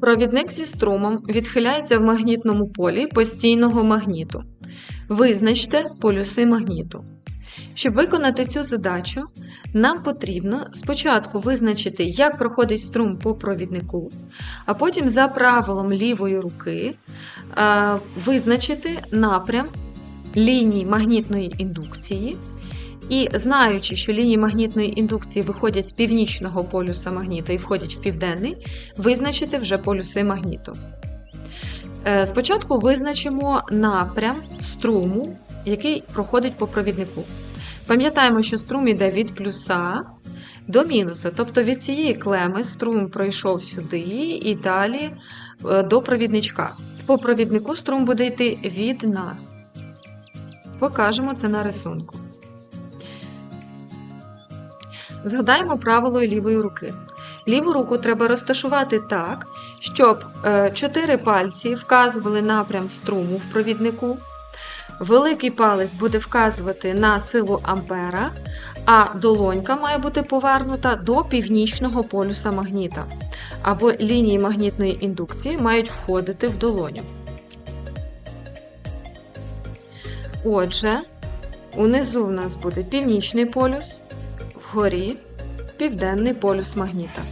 Провідник зі струмом відхиляється в магнітному полі постійного магніту. Визначте полюси магніту. Щоб виконати цю задачу, нам потрібно спочатку визначити, як проходить струм по провіднику, а потім за правилом лівої руки визначити напрям ліній магнітної індукції. І знаючи, що лінії магнітної індукції виходять з північного полюса магніта і входять в південний, визначити вже полюси магніту. Е, Спочатку визначимо напрям струму, який проходить по провіднику. Пам'ятаємо, що струм йде від плюса до мінуса, тобто від цієї клеми струм пройшов сюди і далі е, до провідничка. По провіднику струм буде йти від нас. Покажемо це на рисунку. Згадаємо правило лівої руки. Ліву руку треба розташувати так, щоб е, чотири пальці вказували напрям струму в провіднику. Великий палець буде вказувати на силу ампера, а долонька має бути повернута до північного полюса магніта. Або лінії магнітної індукції мають входити в долоню. Отже, унизу в нас буде північний полюс, вгорі південний полюс магніта.